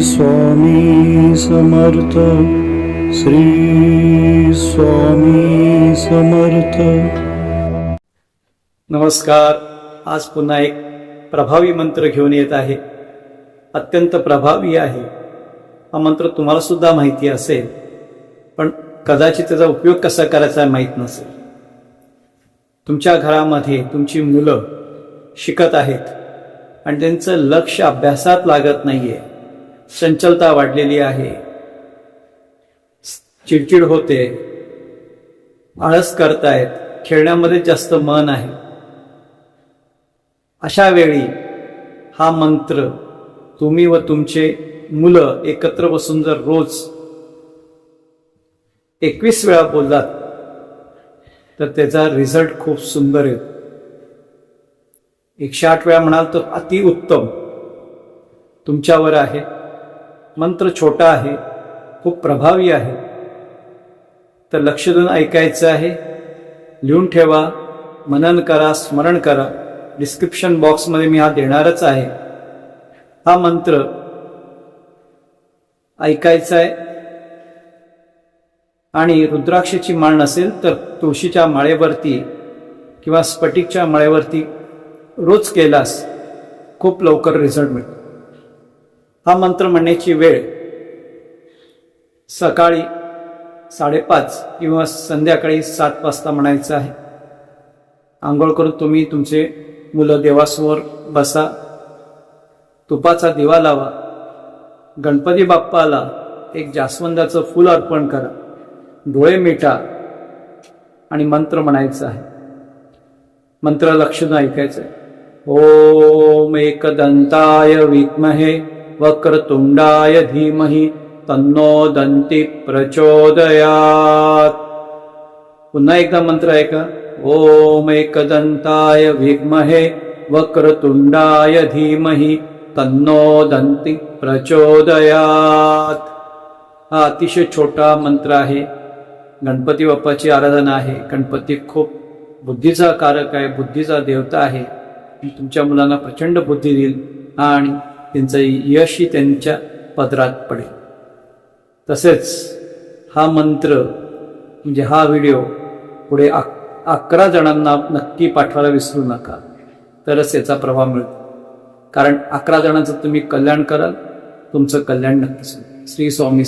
स्वामी समर्थ श्री स्वामी समर्थ. नमस्कार. आज पुन्हा एक प्रभावी मंत्र घेऊन येत आहे. अत्यंत प्रभावी आहे. हा मंत्र तुम्हाला सुद्धा माहिती असेल पण कदाचित त्याचा उपयोग कसा करायचा माहीत नसेल. तुमच्या घरामध्ये तुमची मुलं शिकत आहेत. आणि त्यांचं लक्ष अभ्यासात लागत नाहीये. चंचलता वाढलेली आहे. चिडचिड होते. आळस करतायत. खेळण्यामध्ये जास्त मन आहे. अशा वेळी हा मंत्र तुम्ही व तुमचे मुलं एकत्र बसून जर रोज एकवीस वेळा बोललात तर त्याचा रिझल्ट खूप सुंदर येतो एकशे आठ वेळा म्हणाल तर अतिउत्तम तुमच्यावर आहे. मंत्र छोटा आहे. खूप प्रभावी आहे. तर लक्ष देऊन ऐकायचं आहे. लिहून ठेवा. मनन करा स्मरण करा. डिस्क्रिप्शन बॉक्समध्ये मी हा देणारच आहे. हा मंत्र ऐकायचा आहे. आणि रुद्राक्षची माळ नसेल तर तुळशीच्या माळेवरती किंवा स्फटिकच्या माळेवरती रोज केलास खूप लवकर रिझल्ट मिळतो. हा मंत्र म्हणण्याची वेळ सकाळी साडेपाच किंवा संध्याकाळी सात वाजता म्हणायचं आहे. आंघोळ करून तुम्ही तुमचे मुलं देवासमोर बसा. तुपाचा दिवा लावा. गणपती बाप्पाला एक जास्वंदाचं फुल अर्पण करा. डोळे मिटा आणि मंत्र म्हणायचं आहे. मंत्र लक्ष ऐकायचं आहे. ओम एकदंताय विद्महे वक्रतुंडाय धीमहि तन्नो दंती प्रचोदयात। पुन्हा एकदा मंत्र आहे का ओम एकदंताय विद्महे वक्रतुंडाय धीमहि तन्नो दंती प्रचोदयात। हा अतिशय छोटा मंत्र आहे। गणपती बाप्पाची आराधना आहे। गणपती खूप बुद्धीचा कारक आहे बुद्धीचा देवता आहे. तुमच्या मुलांना प्रचंड बुद्धी देईल आणि त्यांचं यशही त्यांच्या पदरात पडेल. तसेच हा मंत्र म्हणजे हा व्हिडिओ पुढे अक अकरा जणांना नक्की पाठवायला विसरू नका. तरच याचा प्रभाव मिळतो. कारण अकरा जणांचं तुम्ही कल्याण कराल तुमचं कल्याण नक्कीच श्री स्वामी